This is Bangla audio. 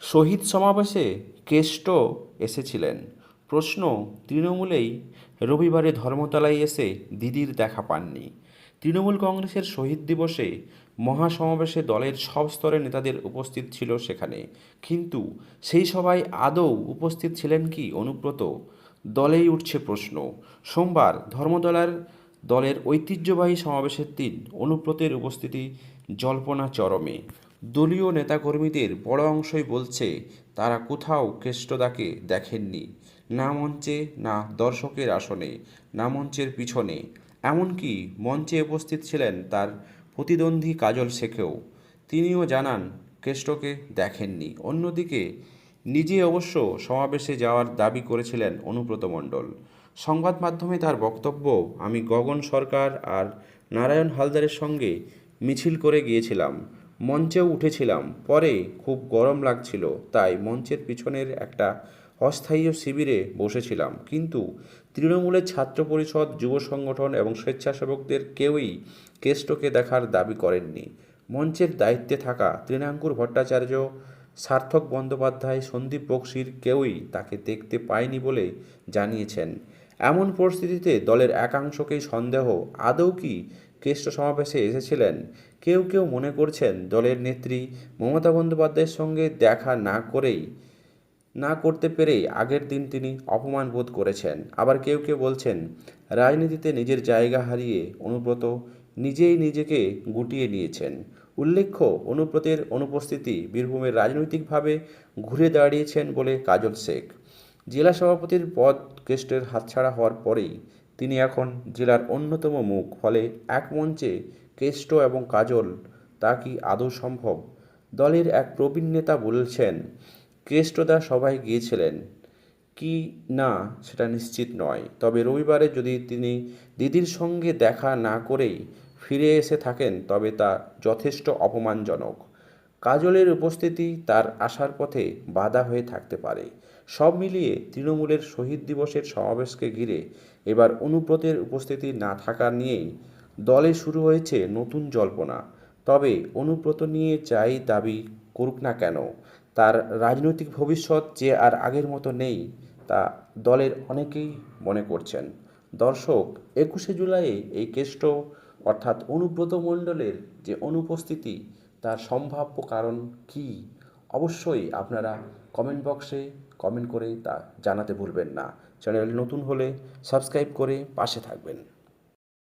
শহীদ সমাবেশে কেষ্ট এসেছিলেন। প্রশ্ন, তৃণমূলেই রবিবারে ধর্মতলায় এসে দিদির দেখা পাননি। তৃণমূল কংগ্রেসের শহীদ দিবসে মহাসমাবেশে দলের সব স্তরের নেতাদের উপস্থিত ছিল সেখানে। কিন্তু সেই সভায় আদৌ উপস্থিত ছিলেন কি অনুব্রত? দলেই উঠছে প্রশ্ন। সোমবার ধর্মতলার দলের ঐতিহ্যবাহী সমাবেশের দিন অনুব্রতের উপস্থিতি জল্পনা চরমে। দলীয় নেতাকর্মীদের বড় অংশই বলছে, তারা কোথাও কেষ্টদাকে দেখেননি। না মঞ্চে, না দর্শকের আসনে, না মঞ্চের পিছনে। এমনকি মঞ্চে উপস্থিত ছিলেন তার প্রতিদ্বন্দ্বী কাজল শেখেও। তিনিও জানান, কেষ্টকে দেখেননি। অন্যদিকে, নিজে অবশ্য সমাবেশে যাওয়ার দাবি করেছিলেন অনুব্রত মণ্ডল। সংবাদ মাধ্যমে তার বক্তব্য, আমি গগন সরকার আর নারায়ণ হালদারের সঙ্গে মিছিল করে গিয়েছিলাম। মঞ্চেও উঠেছিলাম। পরে খুব গরম লাগছিল, তাই মঞ্চের পিছনের একটা অস্থায়ী শিবিরে বসেছিলাম। কিন্তু তৃণমূলের ছাত্র পরিষদ, যুব সংগঠন এবং স্বেচ্ছাসেবকদের কেউই কেষ্টকে দেখার দাবি করেননি। মঞ্চের দায়িত্বে থাকা তৃণাঙ্কুর ভট্টাচার্য, সার্থক বন্দ্যোপাধ্যায়, সন্দীপ বক্সির কেউই তাকে দেখতে পায়নি বলে জানিয়েছেন। এমন পরিস্থিতিতে দলের একাংশকেই সন্দেহ, আদৌ কি কেষ্ট সমাবেশে এসেছিলেন কেউ কেউ মনে করছেন দলের নেত্রী মমতা বন্দ্যোপাধ্যায়ের সঙ্গে দেখা না করেই, না করতে পেরেই আগের দিন তিনি অপমান বোধ করেছেন। আবার কেউ কেউ বলছেন, রাজনীতিতে নিজের জায়গা হারিয়ে অনুব্রত নিজেই নিজেকে গুটিয়ে নিয়েছেন। উল্লেখ্য, অনুব্রতের অনুপস্থিতি বীরভূমের রাজনৈতিকভাবে ঘুরে দাঁড়িয়েছেন বলে কাজল শেখ। জেলা সভাপতির পদ কেস্টের হাতছাড়া হওয়ার পরেই তিনি এখন জেলার অন্যতম মুখ। ফলে এক মঞ্চে কেষ্ট এবং কাজল তা কি আদৌ সম্ভব? দলের এক প্রবীণ নেতা বলছেন, কেষ্টদা সবাই গিয়েছিলেন। কি না সেটা নিশ্চিত নয়। তবে রবিবারে যদি তিনি দিদির সঙ্গে দেখা না করেই ফিরে এসে থাকেন, তবে তা যথেষ্ট অপমানজনক। কাজলের উপস্থিতি তার আসার পথে বাধা হয়ে থাকতে পারে। সব মিলিয়ে তৃণমূলের শহীদ দিবসের সমাবেশকে ঘিরে এবার অনুব্রতের উপস্থিতি না থাকা নিয়েই দলে শুরু হয়েছে নতুন জল্পনা। তবে অনুব্রত নিয়ে যাই দাবি করুক না কেন, তার রাজনৈতিক ভবিষ্যৎ যে আর আগের মতো নেই তা দলের অনেকেই মনে করছেন। দর্শক, একুশে জুলাইয়ে এই কেষ্ট অর্থাৎ অনুব্রত মণ্ডলের যে অনুপস্থিতি তার সম্ভাব্য কারণ কি? অবশ্যই আপনারা কমেন্ট বক্সে কমেন্ট করে তা জানাতে ভুলবেন না। চ্যানেল নতুন হলে সাবস্ক্রাইব করে পাশে থাকবেন।